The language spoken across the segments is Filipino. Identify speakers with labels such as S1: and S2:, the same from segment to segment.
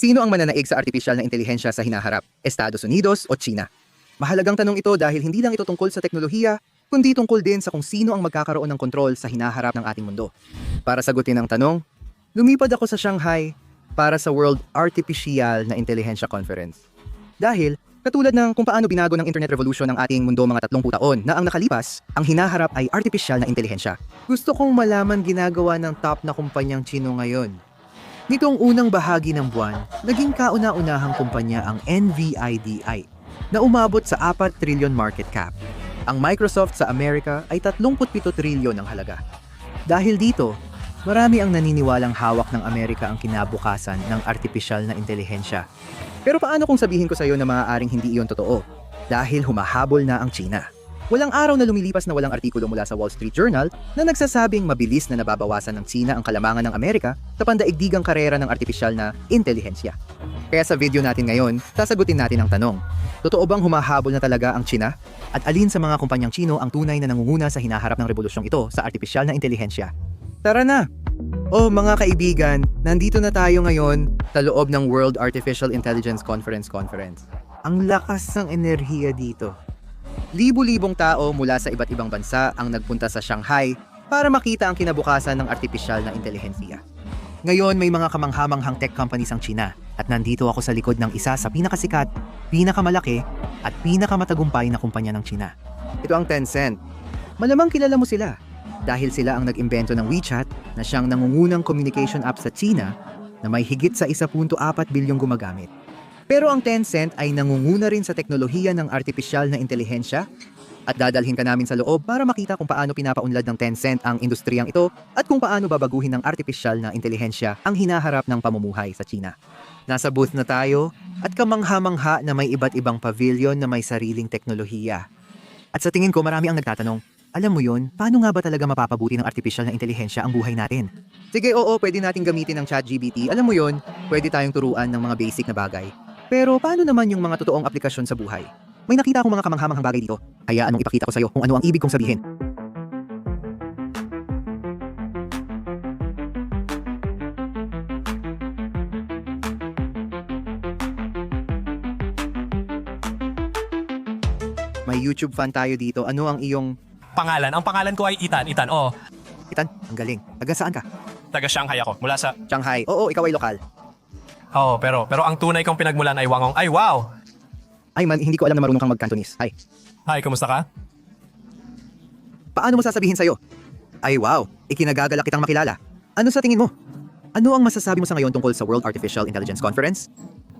S1: Sino ang mananaig sa artificial na intelihensya sa hinaharap? Estados Unidos o China? Mahalagang tanong ito dahil hindi lang ito tungkol sa teknolohiya, kundi tungkol din sa kung sino ang magkakaroon ng kontrol sa hinaharap ng ating mundo. Para sagutin ang tanong, lumipad ako sa Shanghai para sa World Artificial na Intelihensya Conference. Dahil, katulad ng kung paano binago ng internet revolution ng ating mundo mga 30 taon na ang nakalipas, ang hinaharap ay artificial na intelihensya. Gusto kong malaman ginagawa ng top na kumpanyang Chino ngayon. Nitong unang bahagi ng buwan, naging kauna-unahang kumpanya ang NVIDIA na umabot sa 4 trillion market cap. Ang Microsoft sa Amerika ay 37 trillion ang halaga. Dahil dito, marami ang naniniwalang hawak ng Amerika ang kinabukasan ng artificial na intelihensya. Pero paano kung sabihin ko sa iyo na maaaring hindi iyon totoo? Dahil humahabol na ang China. Walang araw na lumilipas na walang artikulo mula sa Wall Street Journal na nagsasabing mabilis na nababawasan ng China ang kalamangan ng Amerika sa pandaigdigang karera ng artificial na intelihensya. Kaya sa video natin ngayon, sasagutin natin ang tanong. Totoo bang humahabol na talaga ang China? At alin sa mga kumpanyang Chino ang tunay na nangunguna sa hinaharap ng rebolusyong ito sa artificial na intelihensya? Tara na! Oh mga kaibigan, nandito na tayo ngayon sa loob ng World Artificial Intelligence Conference Conference. Ang lakas ng enerhiya dito. Libu-libong tao mula sa iba't ibang bansa ang nagpunta sa Shanghai para makita ang kinabukasan ng artificial na intelihensya. Ngayon may mga kamanghamanghang tech companies ang China at nandito ako sa likod ng isa sa pinakasikat, pinakamalaki at pinakamatagumpay na kumpanya ng China. Ito ang Tencent. Malamang kilala mo sila dahil sila ang nag-imbento ng WeChat na siyang nangungunang communication app sa China na may higit sa 1.4 bilyong gumagamit. Pero ang Tencent ay nangunguna rin sa teknolohiya ng artificial na intelihensya at dadalhin ka namin sa loob para makita kung paano pinapaunlad ng Tencent ang industriyang ito at kung paano babaguhin ng artificial na intelihensya ang hinaharap ng pamumuhay sa China. Nasa booth na tayo at kamangha-mangha na may iba't ibang pavilion na may sariling teknolohiya. At sa tingin ko marami ang nagtatanong, alam mo yon, paano nga ba talaga mapapabuti ng artificial na intelihensya ang buhay natin? Sige, oo, pwede nating gamitin ng ChatGPT. Alam mo yon, pwede tayong turuan ng mga basic na bagay. Pero paano naman yung mga totoong aplikasyon sa buhay? May nakita akong mga kamanghamanghang bagay dito. Hayaan mong ipakita ko sa'yo kung ano ang ibig kong sabihin. May YouTube fan tayo dito. Ano ang iyong...
S2: Pangalan. Ang pangalan ko ay Itan. Itan, oh.
S1: Itan, ang galing. Taga saan ka?
S2: Taga Shanghai ako. Mula sa...
S1: Shanghai. Oo, ikaw ay lokal.
S2: Oo, pero pero ang tunay kong pinagmulan ay Wangong. Ay, wow!
S1: Ay man, hindi ko alam na marunong kang mag-Cantonese. Ay,
S2: Hi, kumusta ka?
S1: paano mo sasabihin sa'yo? Ay wow, ikinagagalak kitang makilala. Ano sa tingin mo? Ano ang masasabi mo sa ngayon tungkol sa World Artificial Intelligence Conference?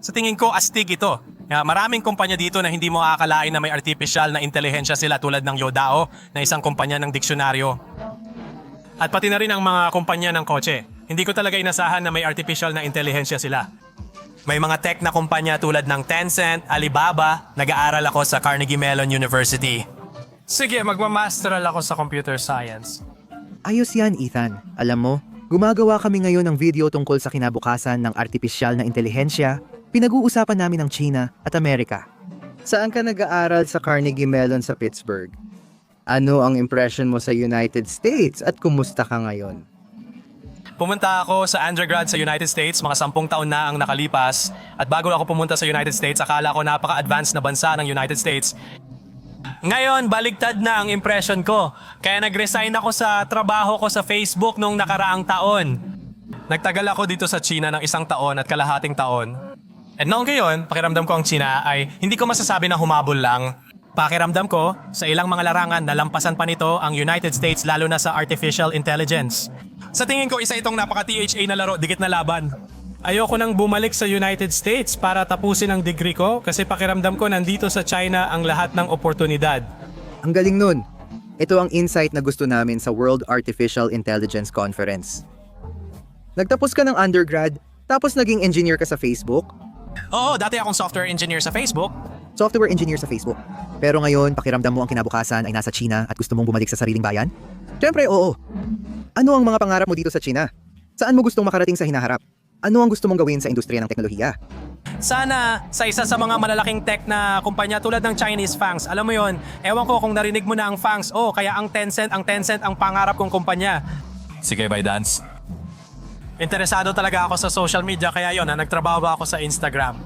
S2: Sa tingin ko, astig ito. Nga, maraming kumpanya dito na hindi mo akalain na may artificial na intelihensya sila tulad ng Yodao na isang kumpanya ng diksyonaryo. At pati na rin ang mga kumpanya ng kotse. Hindi ko talaga inasahan na may artificial na intelihensya sila. May mga tech na kumpanya tulad ng Tencent, Alibaba, nag-aaral ako sa Carnegie Mellon University. Sige, magmamasteral ako sa computer science.
S1: Ayos yan, Ethan. Alam mo, gumagawa kami ngayon ng video tungkol sa kinabukasan ng artificial na intelihensya. Pinag-uusapan namin ng China at Amerika. Saan ka nag-aaral sa Carnegie Mellon sa Pittsburgh? Ano ang impression mo sa United States at kumusta ka ngayon?
S2: Pumunta ako sa undergrad sa United States, mga sampung taon na ang nakalipas. At bago ako pumunta sa United States, akala ko napaka-advanced na bansa ng United States. Ngayon, baligtad na ang impression ko. Kaya nag-resign ako sa trabaho ko sa Facebook nung nakaraang taon. Nagtagal ako dito sa China ng isang taon at kalahating taon. At noong ngayon, pakiramdam ko ang China ay hindi ko masasabi na humabol lang. Pakiramdam ko, sa ilang mga larangan, nalampasan pa nito ang United States lalo na sa artificial intelligence. Sa tingin ko, isa itong napaka-THA na laro, dikit na laban. Ayoko nang bumalik sa United States para tapusin ang degree ko kasi pakiramdam ko nandito sa China ang lahat ng oportunidad.
S1: Ang galing nun. Ito ang insight na gusto namin sa World Artificial Intelligence Conference. Nagtapos ka ng undergrad, tapos naging engineer ka sa Facebook,
S2: Oo, dati akong software engineer sa Facebook.
S1: Software engineer sa Facebook. Pero ngayon, pakiramdam mo ang kinabukasan ay nasa China at gusto mong bumalik sa sariling bayan? Siyempre, oo. Ano ang mga pangarap mo dito sa China? Saan mo gustong makarating sa hinaharap? Ano ang gusto mong gawin sa industriya ng teknolohiya?
S2: Sana sa isa sa mga malalaking tech na kumpanya tulad ng Chinese Fangs, alam mo yon, ewan ko kung narinig mo na ang Fangs, oh, kaya ang Tencent, ang Tencent ang pangarap kong kumpanya.
S3: Sige, by dance.
S2: interesado talaga ako sa social media kaya yon, nagtrabaho ako sa Instagram.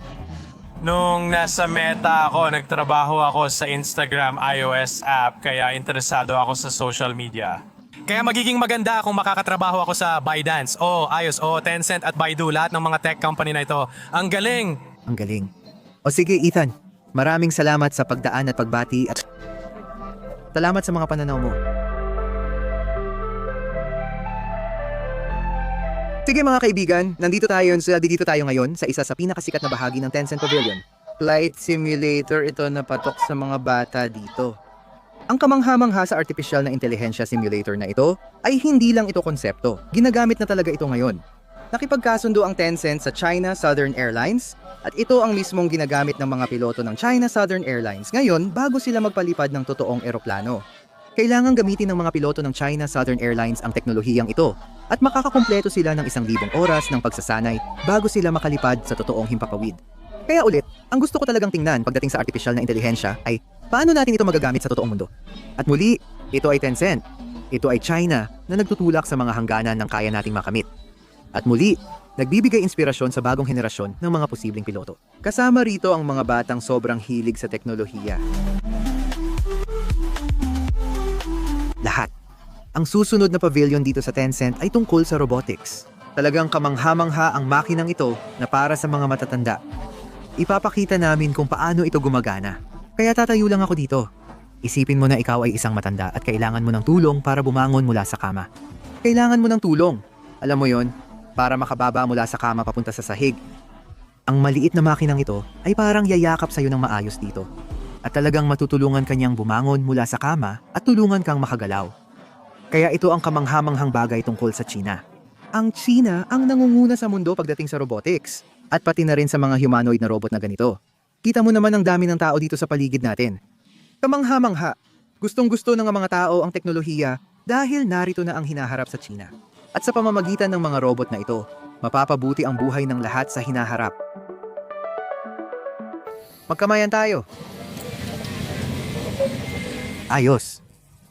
S2: Nung nasa Meta ako, nagtrabaho ako sa Instagram iOS app kaya interesado ako sa social media. Kaya magiging maganda kung makakatrabaho ako sa ByteDance o iOS o Tencent at Baidu, lahat ng mga tech company na ito. Ang galing!
S1: Ang galing. O sige, Ethan. Maraming salamat sa pagdaan at pagbati at salamat sa mga pananaw mo. Sige mga kaibigan, nandito tayo sa dito tayo ngayon sa isa sa pinakasikat na bahagi ng Tencent Pavilion. Flight simulator ito na patok sa mga bata dito. Ang kamangha-mangha sa artificial na intelihensya simulator na ito ay hindi lang ito konsepto. Ginagamit na talaga ito ngayon. Nakipagkasundo ang Tencent sa China Southern Airlines at ito ang mismong ginagamit ng mga piloto ng China Southern Airlines ngayon bago sila magpalipad ng totoong eroplano. Kailangan gamitin ng mga piloto ng China Southern Airlines ang teknolohiyang ito at makakakumpleto sila ng isang libong oras ng pagsasanay bago sila makalipad sa totoong himpapawid. Kaya ulit, ang gusto ko talagang tingnan pagdating sa artificial na intelihensya ay paano natin ito magagamit sa totoong mundo. At muli, ito ay Tencent. Ito ay China na nagtutulak sa mga hangganan ng kaya nating makamit. At muli, nagbibigay inspirasyon sa bagong henerasyon ng mga posibleng piloto. Kasama rito ang mga batang sobrang hilig sa teknolohiya. Lahat. Ang susunod na pavilion dito sa Tencent ay tungkol sa robotics. Talagang kamangha-mangha ang makinang ito na para sa mga matatanda. Ipapakita namin kung paano ito gumagana. Kaya tatayo lang ako dito. Isipin mo na ikaw ay isang matanda at kailangan mo ng tulong para bumangon mula sa kama. Kailangan mo ng tulong. Alam mo yon, para makababa mula sa kama papunta sa sahig. Ang maliit na makinang ito ay parang yayakap sa'yo ng maayos dito. At talagang matutulungan kanyang bumangon mula sa kama at tulungan kang makagalaw. Kaya ito ang kamanghamanghang bagay tungkol sa China. Ang China ang nangunguna sa mundo pagdating sa robotics at pati na rin sa mga humanoid na robot na ganito. Kita mo naman ang dami ng tao dito sa paligid natin. Kamangha-mangha. Gustong gusto ng mga tao ang teknolohiya dahil narito na ang hinaharap sa China. At sa pamamagitan ng mga robot na ito, mapapabuti ang buhay ng lahat sa hinaharap. Magkamayan tayo. Ayos.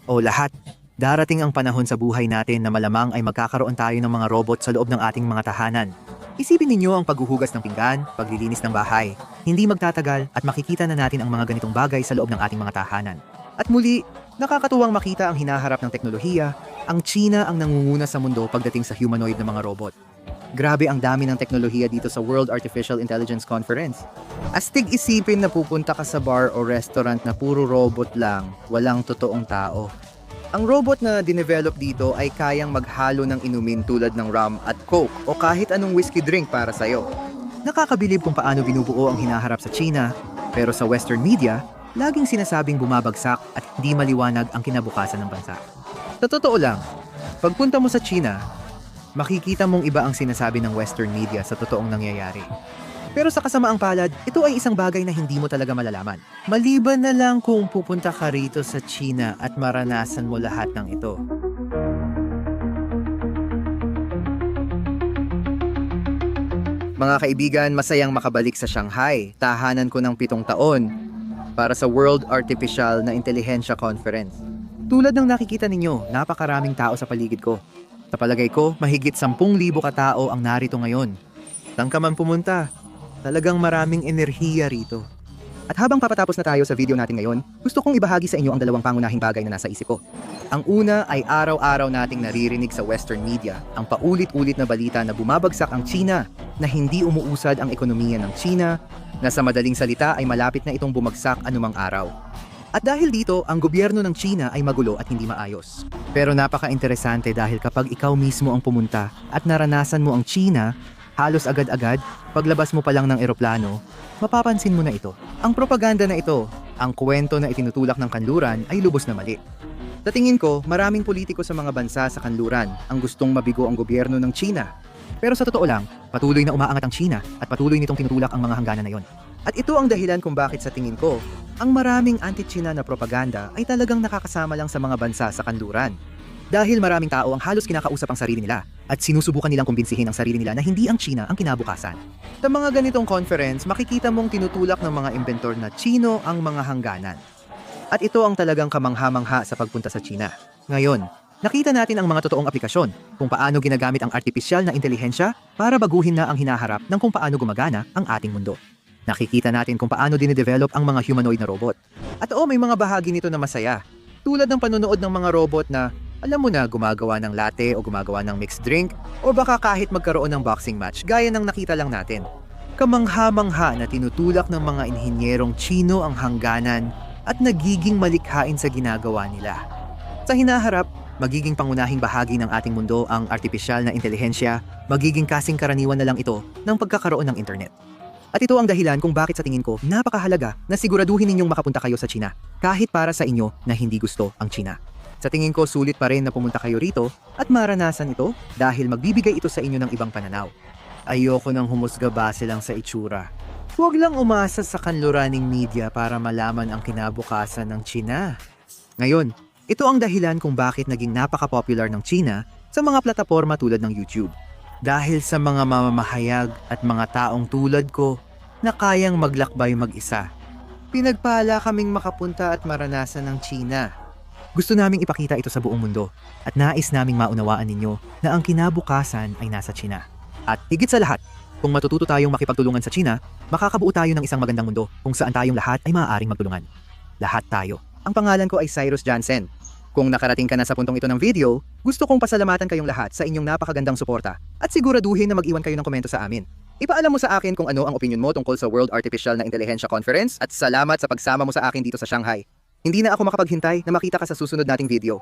S1: O lahat, darating ang panahon sa buhay natin na malamang ay magkakaroon tayo ng mga robot sa loob ng ating mga tahanan. Isipin ninyo ang paghuhugas ng pinggan, paglilinis ng bahay. Hindi magtatagal at makikita na natin ang mga ganitong bagay sa loob ng ating mga tahanan. At muli, nakakatuwang makita ang hinaharap ng teknolohiya, ang China ang nangunguna sa mundo pagdating sa humanoid na mga robot. Grabe ang dami ng teknolohiya dito sa World Artificial Intelligence Conference. Astig isipin na pupunta ka sa bar o restaurant na puro robot lang, walang totoong tao. Ang robot na dinevelop dito ay kayang maghalo ng inumin tulad ng rum at coke o kahit anong whiskey drink para sa'yo. Nakakabilib kung paano binubuo ang hinaharap sa China, pero sa Western media, laging sinasabing bumabagsak at hindi maliwanag ang kinabukasan ng bansa. Sa totoo lang, pagpunta mo sa China, makikita mong iba ang sinasabi ng Western media sa totoong nangyayari. Pero sa kasamaang palad, ito ay isang bagay na hindi mo talaga malalaman. Maliban na lang kung pupunta ka rito sa China at maranasan mo lahat ng ito. Mga kaibigan, masayang makabalik sa Shanghai, tahanan ko ng pitong taon, para sa World Artificial na Intelihensya Conference. Tulad ng nakikita ninyo, napakaraming tao sa paligid ko. Sa palagay ko, mahigit 10,000 katao ang narito ngayon. Saan ka man pumunta, talagang maraming enerhiya rito. At habang papatapos na tayo sa video natin ngayon, gusto kong ibahagi sa inyo ang dalawang pangunahing bagay na nasa isip ko. Ang una ay araw-araw nating naririnig sa Western media ang paulit-ulit na balita na bumabagsak ang China, na hindi umuusad ang ekonomiya ng China, na sa madaling salita ay malapit na itong bumagsak anumang araw. At dahil dito, ang gobyerno ng China ay magulo at hindi maayos. Pero napaka-interesante dahil kapag ikaw mismo ang pumunta at naranasan mo ang China, halos agad-agad, paglabas mo pa lang ng eroplano, mapapansin mo na ito. Ang propaganda na ito, ang kwento na itinutulak ng kanluran ay lubos na mali. Sa tingin ko, maraming politiko sa mga bansa sa kanluran ang gustong mabigo ang gobyerno ng China. Pero sa totoo lang, patuloy na umaangat ang China at patuloy nitong tinutulak ang mga hangganan na yon. At ito ang dahilan kung bakit sa tingin ko, ang maraming anti-China na propaganda ay talagang nakakasama lang sa mga bansa sa kanluran. Dahil maraming tao ang halos kinakausap ang sarili nila at sinusubukan nilang kumbinsihin ang sarili nila na hindi ang China ang kinabukasan. Sa mga ganitong conference, makikita mong tinutulak ng mga inventor na Chino ang mga hangganan. At ito ang talagang kamangha-mangha sa pagpunta sa China. Ngayon, Nakita natin ang mga totoong aplikasyon kung paano ginagamit ang artipisyal na intelihensya para baguhin na ang hinaharap ng kung paano gumagana ang ating mundo. Nakikita natin kung paano dinidevelop ang mga humanoid na robot. At oo, may mga bahagi nito na masaya. Tulad ng panonood ng mga robot na, alam mo na, gumagawa ng latte o gumagawa ng mixed drink o baka kahit magkaroon ng boxing match gaya ng nakita lang natin. Kamangha-mangha na tinutulak ng mga inhinyerong Chino ang hangganan at nagiging malikhain sa ginagawa nila. Sa hinaharap, magiging pangunahing bahagi ng ating mundo ang artipisyal na intelihensya, magiging kasing karaniwan na lang ito ng pagkakaroon ng internet. At ito ang dahilan kung bakit sa tingin ko napakahalaga na siguraduhin ninyong makapunta kayo sa China kahit para sa inyo na hindi gusto ang China. Sa tingin ko sulit pa rin na pumunta kayo rito at maranasan ito dahil magbibigay ito sa inyo ng ibang pananaw. Ayoko nang humusga base lang sa itsura. Huwag lang umasa sa kanluraning media para malaman ang kinabukasan ng China. Ngayon, ito ang dahilan kung bakit naging napaka-popular ng China sa mga plataforma tulad ng YouTube. Dahil sa mga mamamahayag at mga taong tulad ko na kayang maglakbay mag-isa. Pinagpala kaming makapunta at maranasan ng China. Gusto naming ipakita ito sa buong mundo at nais naming maunawaan ninyo na ang kinabukasan ay nasa China. At higit sa lahat, kung matututo tayong makipagtulungan sa China, makakabuo tayo ng isang magandang mundo kung saan tayong lahat ay maaaring magtulungan. Lahat tayo. Ang pangalan ko ay Cyrus Jansen. Kung nakarating ka na sa puntong ito ng video, gusto kong pasalamatan kayong lahat sa inyong napakagandang suporta at siguraduhin na mag-iwan kayo ng komento sa amin. Ipaalam mo sa akin kung ano ang opinion mo tungkol sa World Artificial na Intelihensya Conference at salamat sa pagsama mo sa akin dito sa Shanghai. Hindi na ako makapaghintay na makita ka sa susunod nating video.